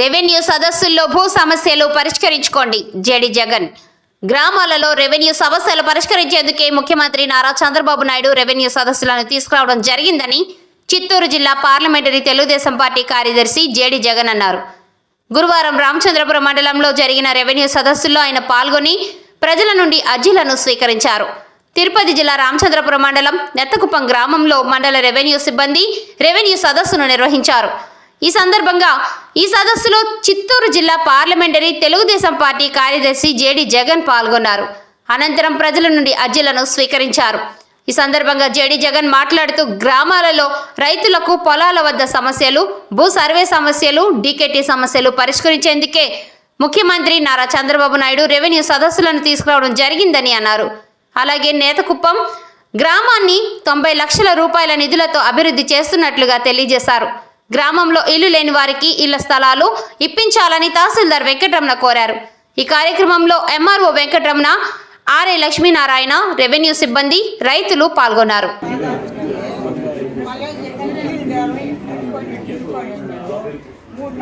Revenue సదస్సుల్లో భూ సమస్యలు పరిష్కరించుకోండి. JD Jagan. గ్రామాలలో రెవెన్యూ సమస్యలు పరిష్కరించేందుకే ముఖ్యమంత్రి నారా చంద్రబాబు నాయుడు రెవెన్యూ సదస్సులను తీసుకురావడం జరిగిందని చిత్తూరు జిల్లా పార్లమెంటరీ తెలుగుదేశం పార్టీ కార్యదర్శి జేడి జగన్ అన్నారు. గురువారం రామచంద్రపురం మండలంలో జరిగిన రెవెన్యూ సదస్సుల్లో ఆయన పాల్గొని ప్రజల నుండి అర్జీలను స్వీకరించారు. తిరుపతి జిల్లా రామచంద్రపురం మండలం నెత్తకుప్పం గ్రామంలో మండల రెవెన్యూ సిబ్బంది రెవెన్యూ సదస్సును నిర్వహించారు. ఈ సందర్భంగా ఈ సదస్సులో చిత్తూరు జిల్లా పార్లమెంటరీ తెలుగుదేశం పార్టీ కార్యదర్శి జేడి జగన్ పాల్గొన్నారు. అనంతరం ప్రజల నుండి అర్జీలను స్వీకరించారు. ఈ సందర్భంగా జేడి జగన్ మాట్లాడుతూ గ్రామాలలో రైతులకు పొలాల వద్ద సమస్యలు భూ సర్వే సమస్యలు డీకేటీ సమస్యలు పరిష్కరించేందుకే ముఖ్యమంత్రి నారా చంద్రబాబు నాయుడు రెవెన్యూ సదస్సులను తీసుకురావడం జరిగిందని అన్నారు. అలాగే నేతకుప్పం గ్రామాన్ని తొంభై లక్షల రూపాయల నిధులతో అభివృద్ధి చేస్తున్నట్లుగా తెలియజేశారు. గ్రామంలో ఇల్లు లేని వారికి ఇళ్ళ స్థలాలు ఇప్పించాలని తహసీల్దార్ వెంకటరమణ కోరారు. ఈ కార్యక్రమంలో MRO Venkataramana RA Lakshminarayana revenue సిబ్బంది రైతులు పాల్గొన్నారు. మూడు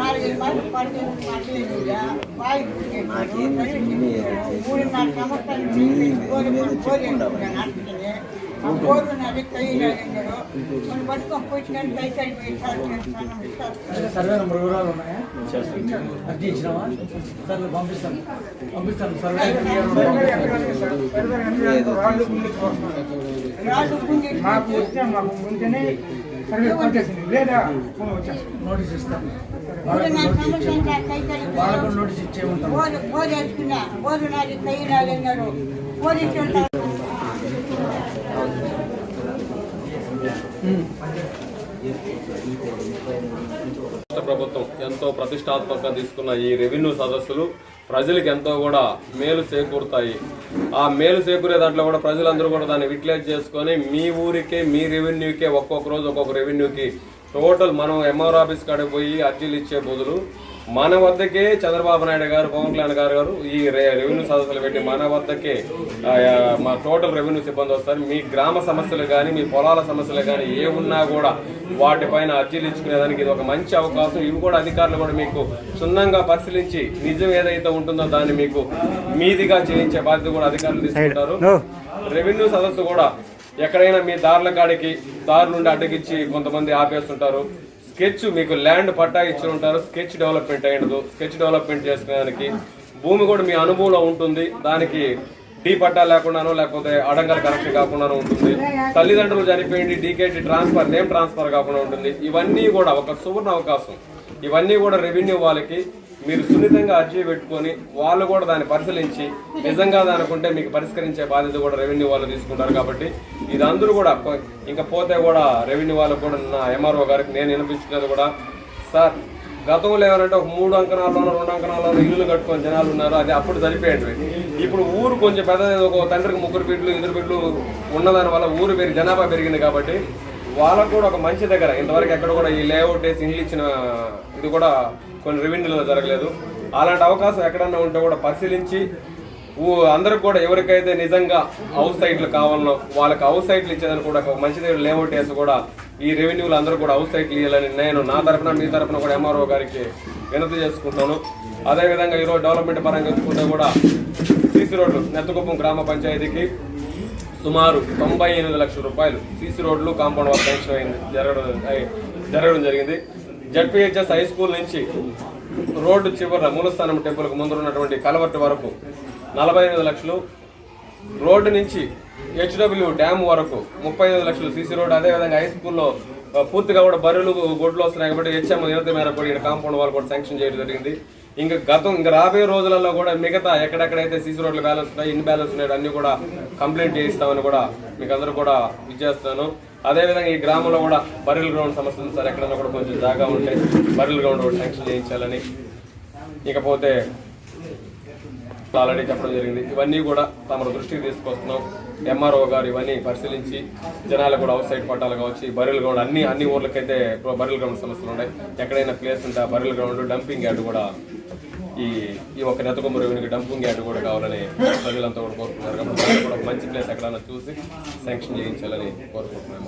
సర్వే నెంబర్ వివరాలు ఉన్నాయా? అర్జీ ఇచ్చినావా? సరే? పంపిస్తాను పంపిస్తాను సర్వే మాకు వస్తే మాకు ముందునే సర్వే కొట్టేసింది లేదా నోటీస్ కైతలు వాళ్ళకు నోటీస్ ఇచ్చే ఉంటాం రాష్ట్ర ప్రభుత్వం ఎంతో ప్రతిష్టాత్మకంగా తీసుకున్న ఈ రెవెన్యూ సదస్సులు ప్రజలకు ఎంతో కూడా మేలు చేకూరుతాయి. ఆ మేలు చేకూరే దాంట్లో కూడా ప్రజలందరూ కూడా దాన్ని యూటిలైజ్ చేసుకొని మీ ఊరికే మీ రెవెన్యూకే ఒక్కొక్క రోజు ఒక్కొక్క రెవెన్యూకి టోటల్ మనం ఎంఆర్ ఆఫీస్ కాడికి పోయి అర్జీలు ఇచ్చే బదులు మన వద్దకే చంద్రబాబు నాయుడు గారు పవన్ కళ్యాణ్ గారు గారు ఈ రెవెన్యూ సదస్సులు పెట్టి మన వద్దకే మా టోటల్ రెవెన్యూ సిబ్బంది వస్తారు. మీ గ్రామ సమస్యలు కానీ మీ పొలాల సమస్యలు కానీ ఏ ఉన్నా కూడా వాటిపైన అర్జీలు ఇచ్చుకునేదానికి ఇది ఒక మంచి అవకాశం. ఇవి కూడా అధికారులు కూడా మీకు క్షుణ్ణంగా పరిశీలించి నిజం ఏదైతే ఉంటుందో దాన్ని మీకు మీదిగా చేయించే బాధ్యత కూడా అధికారులు తీసుకుంటారు. రెవెన్యూ సదస్సు కూడా ఎక్కడైనా మీ దారుల కాడికి దారి నుండి అడ్డగిచ్చి కొంతమంది ఆపేస్తుంటారు. స్కెచ్ మీకు ల్యాండ్ పట్టా ఇచ్చి ఉంటారు స్కెచ్ డెవలప్మెంట్ అయ్యదు స్కెచ్ డెవలప్మెంట్ చేసుకునేదానికి భూమి కూడా మీ అనుభవంలో ఉంటుంది దానికి డీ పట్టా లేకుండానో లేకపోతే అడంగల కరెక్షన్ కాకుండానో ఉంటుంది. తల్లిదండ్రులు చనిపోయింది డీకేటీ ట్రాన్స్ఫర్ నేమ్ ట్రాన్స్ఫర్ కాకుండా ఉంటుంది. ఇవన్నీ కూడా ఒక సువర్ణ అవకాశం. ఇవన్నీ కూడా రెవెన్యూ వాళ్ళకి మీరు సున్నితంగా అర్జీ పెట్టుకొని వాళ్ళు కూడా దాన్ని పరిశీలించి నిజంగా దానికుంటే మీకు పరిష్కరించే బాధ్యత కూడా రెవెన్యూ వాళ్ళు తీసుకుంటారు కాబట్టి ఇది అందరూ కూడా ఇంకా పోతే కూడా రెవెన్యూ వాళ్ళకు కూడా నా ఎంఆర్ఓ గారికి నేను వినిపించుకునేది కూడా సార్ గతంలో ఏమంటే ఒక మూడు అంకణాల్లోనో రెండు అంకణాల్లోనో ఇల్లు కట్టుకొని జనాలు ఉన్నారు అది అప్పుడు సరిపోయేది ఇప్పుడు ఊరు కొంచెం పెద్దది ఒక తండ్రికి ముగ్గురు బిడ్డలు ఇద్దరు బిడ్డలు ఉన్నదాని వల్ల ఊరు పెరిగి జనాభా పెరిగింది కాబట్టి వాళ్ళకు కూడా ఒక మంచి దగ్గర. ఇంతవరకు ఎక్కడ కూడా ఈ లేఅవుట్ వేసి ఇండ్లు ఇచ్చిన ఇది కూడా కొన్ని రెవెన్యూలో జరగలేదు. అలాంటి అవకాశం ఎక్కడన్నా ఉంటే కూడా పరిశీలించి ఊ- అందరికి కూడా ఎవరికైతే నిజంగా హౌస్ సైట్లు కావాలనో వాళ్ళకి హౌస్ సైట్లు ఇచ్చేదని కూడా ఒక మంచి దగ్గర లేఅవుట్ వేసి కూడా ఈ రెవెన్యూలు అందరూ కూడా హౌస్ సైట్లు ఇవ్వాలని నేను నా తరపున మీ తరపున కూడా ఎంఆర్ఓ గారికి వినతి చేసుకుంటాను. అదేవిధంగా ఈరోజు డెవలప్మెంట్ పరంగా చూసుకుంటే కూడా సీసీ రోడ్లు నెత్తకుప్పం గ్రామ పంచాయతీకి సుమారు తొంభై ఎనిమిది లక్షల రూపాయలు సీసీ రోడ్లు కాంపౌండ్ వర్క్ శాంక్షన్ అయింది. జరగడం జరగడం జరిగింది. జడ్పీహెచ్ఎస్ హై స్కూల్ నుంచి రోడ్డు చివర మూలస్థానం టెంపుల్కి ముందు ఉన్నటువంటి కలవట్టు వరకు నలభై ఎనిమిది లక్షలు. రోడ్డు నుంచి హెచ్డబ్ల్యూ డ్యామ్ వరకు ముప్పై ఐదు లక్షలు సీసీ రోడ్ అదేవిధంగా హై స్కూల్లో పూర్తిగా కూడా బర్రెలు గొడ్లు వస్తున్నాయి కాబట్టి హెచ్ఎం నిరత మేరకు కూడా కాంపౌండ్ వాళ్ళు కూడా శాంక్షన్ చేయడం జరిగింది. ఇంకా గతం ఇంకా రాబోయే రోజులలో కూడా మిగతా ఎక్కడెక్కడైతే సీసీ రోడ్లు బ్యాలెన్స్ ఉన్నాయి ఇన్ బ్యాలెన్స్ ఉన్నాయి అన్ని కూడా కంప్లైంట్ చేయిస్తామని కూడా మీకు అందరూ కూడా విచ్చేస్తాను అదేవిధంగా ఈ గ్రామంలో కూడా బరిల్ గ్రౌండ్ సమస్య ఉంది సార్. ఎక్కడన్నా కూడా కొంచెం జాగా ఉంటే బరిల్ గ్రౌండ్ కూడా శాంక్షన్ చేయించాలని. ఇకపోతే ఆల్రెడీ చెప్పడం జరిగింది. ఇవన్నీ కూడా తమ దృష్టికి తీసుకొస్తున్నాం. ఎంఆర్ఓ గారు ఇవన్నీ పరిశీలించి జనాలు కూడా అవుట్ సైడ్ పట్టాలు కావచ్చు ఈ గ్రౌండ్ అన్ని అన్ని ఊర్లకైతే ఇప్పుడు గ్రౌండ్ సమస్యలు ఉన్నాయి. ఎక్కడైనా ప్లేస్ ఉంటే ఆ గ్రౌండ్ డంపింగ్ యార్డ్ కూడా ఈ ఈ ఒక నెతకొమ్మ రెవెన్యూకి డంపింగ్ యార్డ్ కూడా కావాలని ప్రజలంతా కూడా కోరుకుంటున్నారు. కాబట్టి కూడా మంచి ప్లేస్ ఎక్కడన్నా చూసి శాంక్షన్ చేయించాలని కోరుకుంటున్నాం